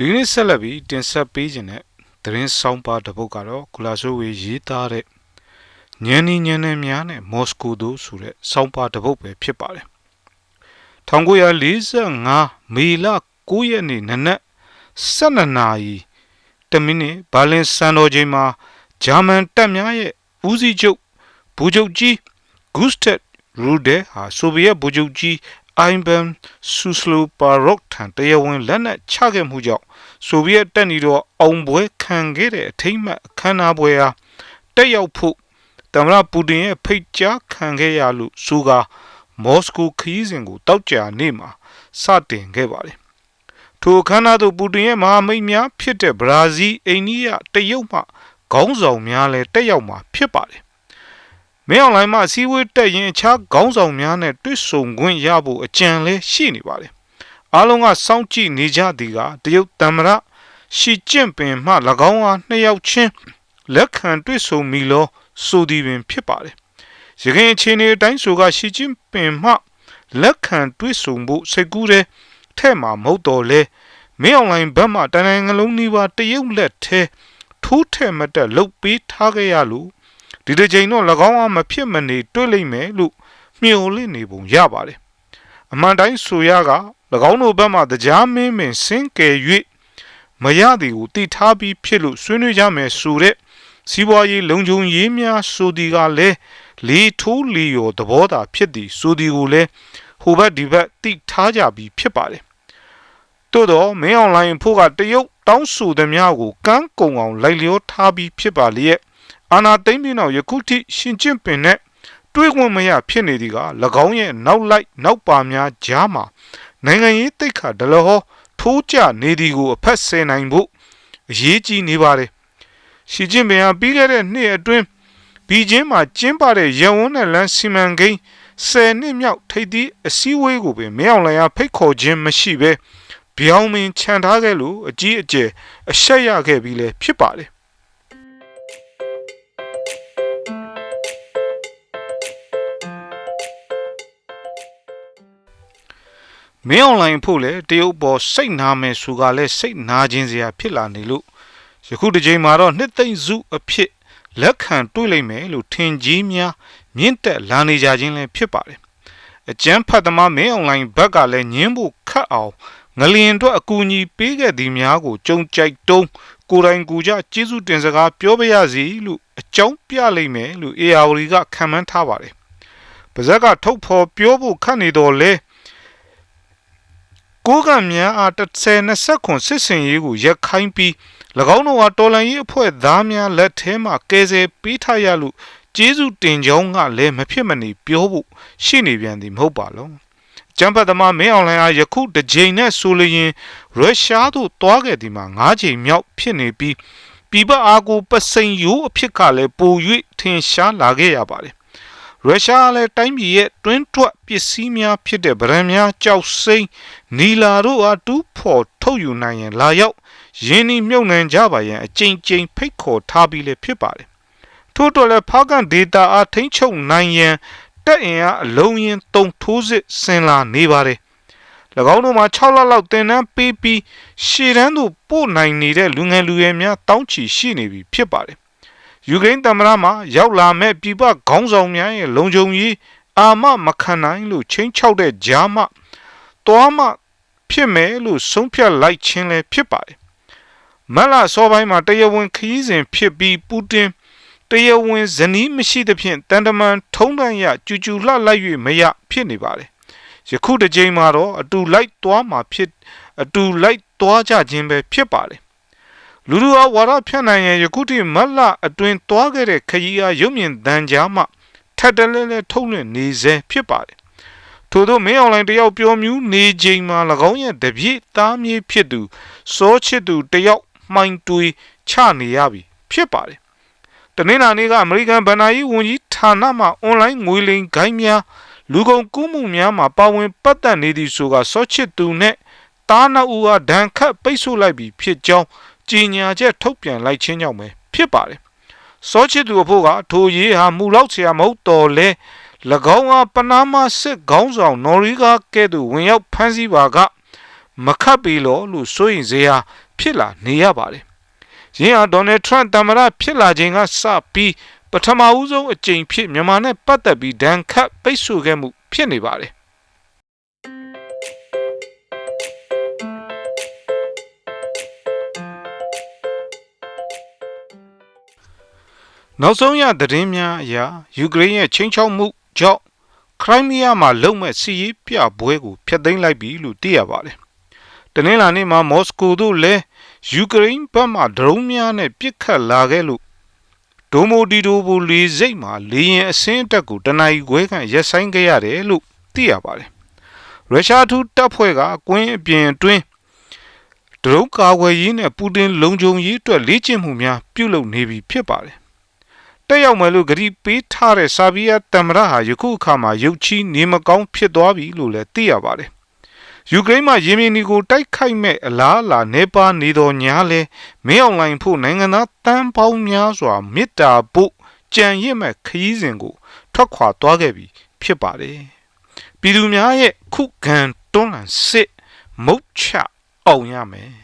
ဒီနေ့ဆက်လက်ပြီးတင်ဆက်ပေးခြင်းတဲ့သတင်းဆောင်ပါတစ်ပုဒ်ကတော့ဂူလာဆိုဝေရေးသားတဲ့ညံနီညံနေများနဲ့မော်စကိုတို့ဆိုတဲ့ဆောင်ပါတစ်ပုဒ်ပဲဖြစ်ပါတယ်1945မေလ9ရက်နေ့နနက်12နာရီတမိနစ်ဘာလင်စံတော်ချိန်မှာဂျာမန်တပ်များရဲ့ဦးစီးချုပ်ဘူချုပ်ကြီးဂုစတက်ရူဒဲဟာဆိုဗီယက်ဘူချုပ်ကြီးအိုင်ဘန်ဆူစလိုပါရော့ထံတရားဝင်လက်နက်ချခဲ့မှုကြောင့် ဆိုဗီယက်တပ်နီတော်အောင်ပွဲခံခဲ့တဲ့အထိမ့်မှတ်အခမ်းအနားပွဲအားတက်ရောက်ဖို့သမ္မတပူတင်ရဲ့ဖိတ်ကြားခံခဲ့ရလို့ဆိုကာမော်စကိုခရီးစဉ်ကိုတောက်ကြနေ့မှာစတင်ခဲ့ပါတယ်ထိုအခမ်းအနားသို့ပူတင်ရဲ့မဟာမိတ်များဖြစ်တဲ့ဘရာဇီးအိန္ဒိယတရုတ်မှခေါင်းဆောင်များလည်းတက်ရောက်မှာဖြစ်ပါတယ်မင်းအွန်လိုင်းမှာအစည်းအဝေးတက်ရင်အခြားခေါင်းဆောင်များနဲ့တွေ့ဆုံခွင့်ရဖို့အကြံလည်းရှိနေပါတယ် အားလုံးကစောင့်ကြည့်နေကြသည်ကတရုတ်တမ္မရရှီကျင့်ပင်မှ၎င်းအားနှစ်ယောက်ချင်းလက်ခံတွေ့ဆုံမိလောဆိုသည်ပင်ဖြစ်ပါတယ်ရခိုင်အခြေအနေအတိုင်းဆိုကရှီကျင့်ပင်မှလက်ခံတွေ့ဆုံဖို့စိတ်ကူးတဲ့ထဲ့မှာမဟုတ်တော့လဲမင်းအွန်လိုင်းဘက်မှတနင်္ဂနွေလုံးနီးပါးတရုတ်လက်ထဲထိုးထဲ့မတက်လုတ်ပေးထားခဲ့ရလို့ဒီတစ်ချိန်တော့၎င်းအားမဖြစ်မနေတွေ့လိမ့်မယ်လို့မျှော်လင့်နေပုံရပါတယ် အမှန်တိုင်းဆိုရက၎င်းတို့ဘက်မှတရားမင်းမင်းစင်ကယ်၍မရသည်ကိုတည်ထားပြီးဖြစ်လို့ဆွေးနွေးကြမယ်ဆိုတဲ့စီးပွားရေးလုံခြုံရေးများဆိုသည်ကလည်းလေထိုးလီရောသဘောသာဖြစ်သည်ဆိုသည်ကိုလည်းဟိုဘက်ဒီဘက်တိထားကြပြီးဖြစ်ပါတယ်သို့တော့မင်းအွန်လိုင်းဖို့ကတရုတ်တောင်းဆိုသည်များကိုကန်းကုံအောင်လိုက်လျောထားပြီးဖြစ်ပါလျက်အာနာသိမ့်ပြီးနောက်ယခုထိရှင်ကျင့်ပင်နဲ့ တွေးခွင့်မရဖြစ်နေသည်က၎င်းရဲ့နောက်လိုက်နောက်ပါများကြားမှာနိုင်ငံရေးတိတ်ခါဒလဟောထိုးကျနေသည်ကိုအဖက်ဆယ်နိုင်ဖို့အရေးကြီးနေပါတယ်ရှီကျင့်ပင်ဟာပြီးခဲ့တဲ့နှစ်အတွင်းဘီကျင်းမှာကျင်းပတဲ့ရဝန်းနဲ့လမ်းစီမံကိန်း10နှစ်မြောက်ထိပ်သီးအစည်းအဝေးကိုပင်မင်းအောင်လှိုင်အားဖိတ်ခေါ်ခြင်းမရှိဘဲပြောင်းမင်းခြံထားခဲ့လို့အကြီးအကျယ်အဆက်ရခဲ့ပြီးလဲဖြစ်ပါတယ် မင်းအွန်လိုင်းဖို့လေတရုတ်ပေါ်စိတ်နာမယ်ဆိုကလည်းစိတ်နာခြင်းစရာဖြစ်လာနေလို့ယခုတစ်ချိန်မှာတော့နှစ်သိမ့်စုအဖြစ်လက်ခံတွေ့လိမ့်မယ်လို့ထင်ကြီးများမြင့်တက်လာနေကြခြင်းလည်းဖြစ်ပါတယ်အကျန်းဖတ်သမားမင်းအွန်လိုင်းဘက်ကလည်းညင်းဖို့ခတ်အောင်ငလျင်အတွက်အကူအညီပေးခဲ့သည်များကိုကြုံကြိုက်တုံးကိုယ်တိုင်ကူကြကျေးဇူးတင်စကားပြောပါရစီလို့အကြောင်းပြလိမ့်မယ်လို့ ARD ကခံမှန်းထားပါတယ်ပါဇက်ကထုတ်ဖော်ပြောဖို့ခတ်နေတော့လဲ ကိုးကံများအား30-20ခွန်စစ်စင်ရေးကိုရက်ခိုင်းပြီး၎င်းတို့ဟာတော်လန်ရေးအဖွဲ့သားများလက်ထဲမှကယ်ဆယ်ပေးထားရလို့ကျေးဇူးတင်ကြောင်းကလည်းမဖြစ်မနေပြောဖို့ရှိနေပြန်သည်မဟုတ်ပါလုံးကျမ်းဖတ်သမားမင်းအောင်လှိုင်အားယခုတစ်ချိန်နဲ့ဆိုလျင်ရုရှားသို့တွားခဲ့သည်မှာ၅ချိန်မြောက်ဖြစ်နေပြီးပြည်ပအားကိုပစိန်ယိုးအဖြစ်ကလည်းပို၍ထင်ရှားလာခဲ့ရပါတယ် ရုရှားလည်းတိုင်းပြည်ရဲ့တွင်းထွက်ပစ္စည်းများဖြစ်တဲ့ဗရန်များကြောက်စိမ့်နီလာတို့အားတူးဖော်ထုတ်ယူနိုင်ရင်လာရောက်ရင်းနှီးမြုပ်နှံကြပါရန်အကြိမ်ကြိမ်ဖိတ်ခေါ်ထားပြီးလည်းဖြစ်ပါတယ်ထို့တော်လည်းဖားကန်ဒေတာအားထိမ့်ချုပ်နိုင်ရန်တက်အင်အားအလုံးရင်တုံထိုးစစ်ဆင်လာနေပါတယ်၎င်းတို့မှာ6လလောက်တင်နန်းပေးပြီးရှေ့တန်းသို့ပို့နိုင်နေတဲ့လူငယ်လူရွယ်များတောင်းချီရှိနေပြီဖြစ်ပါတယ် ယူကရိန်းသမ္မတမှရောက်လာမဲ့ပြည်ပခေါင်းဆောင်များရဲ့လုံခြုံရေးအာမမခံနိုင်လို့ချင်းချောက်တဲ့ကြားမှတွားမှဖြစ်မယ်လို့ဆုံးဖြတ်လိုက်ခြင်းလည်းဖြစ်ပါတယ်မလစောပိုင်းမှာတရားဝင်ခရီးစဉ်ဖြစ်ပြီးပူတင်တရားဝင်ဇနီးမရှိသဖြင့်တန်တမန်ထုံးတန်ရကျူကျူလှလိုက်၍မရဖြစ်နေပါတယ်ယခုတစ်ကြိမ်မှာတော့အတူလိုက်သွားမှာဖြစ်အတူလိုက်သွားကြခြင်းပဲဖြစ်ပါတယ် လူလူအဝါဒဖြန့်နိုင်ရင်ယခုထိမတ်လအတွင်သွားခဲ့တဲ့ခရီးအားရုပ်မြင်သံကြားမှထက်တလဲလဲထုတ်လွှင့်နေစေဖြစ်ပါတယ်ထို့သောမင်းအွန်လိုင်းတယောက်ပြောမြူးနေချိန်မှာ၎င်းရဲ့တပြည့်သားမြေးဖြစ်သူစောချစ်သူတယောက်မှိုင်တွေးချနေရပြီဖြစ်ပါတယ်တနင်္လာနေ့ကအမေရိကန်ဗဏ္ဍာရေးဝန်ကြီးဌာနမှအွန်လိုင်းငွေလိမ်ဂိုင်းများလူကုန်ကူးမှုများမှာပါဝင်ပတ်သက်နေသည်ဆိုကစောချစ်သူနဲ့တားနှစ်ဦးကဒဏ်ခတ်ပိတ်ဆို့လိုက်ပြီးဖြစ်ကြောင်း ကြေညာချက်ထုတ်ပြန်လိုက်ခြင်းကြောင့်ပဲဖြစ်ပါတယ်စောချစ်သူအဖို့ကထိုရေးဟာမူလောက်ဆရာမဟုတ်တော်လဲ၎င်းဟာပနာမစစ်ခေါင်းဆောင်နော်ရီဂါကဲ့သို့ဝင်ရောက်ဖမ်းဆီးပါကမခတ်ပြီလို့လို့ဆိုရင်စရာဖြစ်လာနေရပါတယ်။ယင်းဟာဒေါ်နယ်ထရန့်တမရဖြစ်လာခြင်းကစပြီးပထမဦးဆုံးအကြိမ်ဖြစ်မြန်မာနဲ့ပတ်သက်ပြီးဒဏ်ခတ်ပိတ်ဆို့ခဲ့မှုဖြစ်နေပါတယ်။ နောက်ဆုံးရသတင်းများအရယူကရိန်းရဲ့ချင်းချောက်မှုကြောင့်ခရိုင်းမီးယားမှာလုံမဲ့စီရေးပြပွဲကိုဖျက်သိမ်းလိုက်ပြီလို့သိရပါတယ်။တနင်္လာနေ့မှာမော်စကိုသို့လည်းယူကရိန်းဘက်မှဒရုန်းများနဲ့ပစ်ခတ်လာခဲ့လို့ဒိုမိုဒီဒိုဘူလီစိတ်မှာလေရင်အစင်းတက်ကိုတနအီခွဲခန့်ရက်ဆိုင်ခဲ့ရတယ်လို့သိရပါတယ်။ရုရှားထူးတပ်ဖွဲ့ကကွင်းအပြင်တွင်းဒရုန်းကာဝယ်ရေးနဲ့ပူတင်လုံခြုံရေးအတွက်လေ့ကျင့်မှုများပြုလုပ်နေပြီဖြစ်ပါတယ်။ တက်ရောက်မယ်လို့ဂရီပေးထားတဲ့ဆာဘီးယားတမရဟာယခုအခါမှာရုပ်ချီးနေမကောင်းဖြစ်သွားပြီလို့လည်းသိရပါတယ်။ယူကရိန်းမှာယီမင်နီကိုတိုက်ခိုက်မဲ့အလားအလာနေပါနေတော်ညာလဲမင်းအွန်လိုင်းဖို့နိုင်ငံသားတန်းပေါင်းများစွာမေတ္တာဖို့ကြံရစ်မဲ့ခရီးစဉ်ကိုထွက်ခွာသွားခဲ့ပြီဖြစ်ပါတယ်။ပြည်သူများရဲ့ခုခံတွန်းလှန်စစ်မုတ်ချအောင်ရမယ်